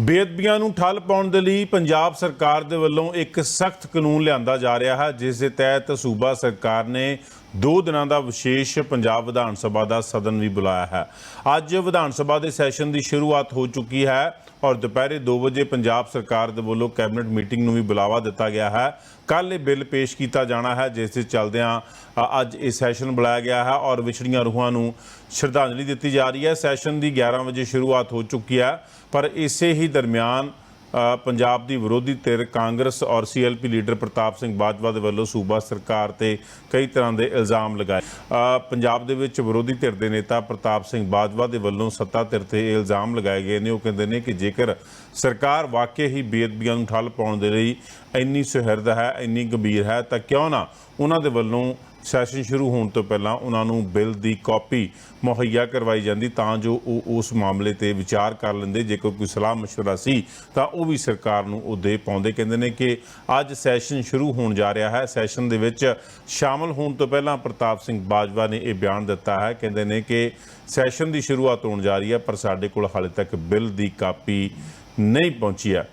ਬੇਅਦਬੀਆਂ ਨੂੰ ਠੱਲ ਪਾਉਣ ਦੇ ਲਈ ਪੰਜਾਬ ਸਰਕਾਰ ਦੇ ਵੱਲੋਂ ਇੱਕ ਸਖਤ ਕਾਨੂੰਨ ਲਿਆਂਦਾ ਜਾ ਰਿਹਾ ਹੈ ਜਿਸ ਦੇ ਤਹਿਤ ਸੂਬਾ ਸਰਕਾਰ ਨੇ ਦੋ ਦਿਨਾਂ ਦਾ ਵਿਸ਼ੇਸ਼ ਪੰਜਾਬ ਵਿਧਾਨ ਸਭਾ ਦਾ ਸਦਨ ਵੀ ਬੁਲਾਇਆ ਹੈ। ਅੱਜ ਵਿਧਾਨ ਸਭਾ ਦੇ ਸੈਸ਼ਨ ਦੀ ਸ਼ੁਰੂਆਤ ਹੋ ਚੁੱਕੀ ਹੈ ਔਰ ਦੁਪਹਿਰੇ 2 ਵਜੇ ਪੰਜਾਬ ਸਰਕਾਰ ਦੇ ਵੱਲੋਂ ਕੈਬਨਿਟ ਮੀਟਿੰਗ ਨੂੰ ਵੀ ਬੁਲਾਵਾ ਦਿੱਤਾ ਗਿਆ ਹੈ। ਕੱਲ ਇਹ ਬਿੱਲ ਪੇਸ਼ ਕੀਤਾ ਜਾਣਾ ਹੈ ਜਿਸ ਦੇ ਚੱਲਦਿਆਂ ਅ, ਅੱਜ ਇਹ ਸੈਸ਼ਨ ਬੁਲਾਇਆ ਗਿਆ ਹੈ ਔਰ ਵਿਛੜੀਆਂ ਰੂਹਾਂ ਨੂੰ ਸ਼ਰਧਾਂਜਲੀ ਦਿੱਤੀ ਜਾ ਰਹੀ ਹੈ। ਸੈਸ਼ਨ ਦੀ 11 ਵਜੇ ਸ਼ੁਰੂਆਤ ਹੋ ਚੁੱਕੀ ਹੈ ਪਰ ਇਸੇ ਹੀ ਦਰਮਿਆਨ ਅ, ਪੰਜਾਬ ਦੀ ਵਿਰੋਧੀ ਧਿਰ ਕਾਂਗਰਸ ਔਰ ਸੀਐਲਪੀ ਲੀਡਰ ਪ੍ਰਤਾਪ ਸਿੰਘ ਬਾਜਵਾ ਦੇ ਵੱਲੋਂ ਸੂਬਾ ਸਰਕਾਰ ਤੇ ਕਈ ਤਰ੍ਹਾਂ ਦੇ ਇਲਜ਼ਾਮ ਲਗਾਏ। ਪੰਜਾਬ ਦੇ ਵਿੱਚ ਵਿਰੋਧੀ ਧਿਰ ਦੇ ਨੇਤਾ ਪ੍ਰਤਾਪ ਸਿੰਘ ਬਾਜਵਾ ਦੇ ਵੱਲੋਂ ਸੱਤਾ ਧਿਰ ਤੇ ਇਹ ਇਲਜ਼ਾਮ ਲਗਾਏ ਗਏ ਨੇ। ਉਹ ਕਹਿੰਦੇ ਨੇ ਕਿ ਜੇਕਰ ਸਰਕਾਰ ਵਾਕਈ ਹੀ ਬੇਅਦਬੀਆਂ ਨੂੰ ਠੱਲ ਪਾਉਣ ਦੇ ਲਈ ਇੰਨੀ ਸੁਹਿਰਦ ਹੈ ਇੰਨੀ ਗੰਭੀਰ ਹੈ ਤਾਂ ਕਿਉਂ ਨਾ ਉਹਨਾਂ ਦੇ ਵੱਲੋਂ ਸੈਸ਼ਨ ਸ਼ੁਰੂ ਹੋਣ ਤੋਂ ਪਹਿਲਾਂ ਉਹਨਾਂ ਨੂੰ ਬਿੱਲ ਦੀ ਕਾਪੀ ਮੁਹੱਈਆ ਕਰਵਾਈ ਜਾਂਦੀ ਤਾਂ ਜੋ ਉਹ ਉਸ ਮਾਮਲੇ ਤੇ ਵਿਚਾਰ ਕਰ ਲੈਂਦੇ ਜੇਕਰ ਕੋਈ ਸਲਾਹ مشورہ ਸੀ ਤਾਂ ਉਹ ਵੀ ਸਰਕਾਰ ਨੂੰ ਉਹ ਦੇ ਪਾਉਂਦੇ ਕਹਿੰਦੇ ਨੇ ਕਿ ਅੱਜ ਸੈਸ਼ਨ ਸ਼ੁਰੂ ਹੋਣ ਜਾ ਰਿਹਾ ਹੈ ਸੈਸ਼ਨ ਦੇ ਵਿੱਚ ਸ਼ਾਮਲ ਹੋਣ ਤੋਂ ਪਹਿਲਾਂ ਪ੍ਰਤਾਪ ਸਿੰਘ ਬਾਜਵਾ ਨੇ ਇਹ ਬਿਆਨ ਦਿੱਤਾ ਹੈ ਕਹਿੰਦੇ ਨੇ ਕਿ ਸੈਸ਼ਨ ਦੀ ਸ਼ੁਰੂਆਤ ਹੋਣ ਜਾ ਰਹੀ ਹੈ ਪਰ ਸਾਡੇ ਕੋਲ ਹਾਲੇ ਤੱਕ ਬਿੱਲ ਦੀ ਕਾਪੀ ਨਹੀਂ ਪਹੁੰਚੀ ਹੈ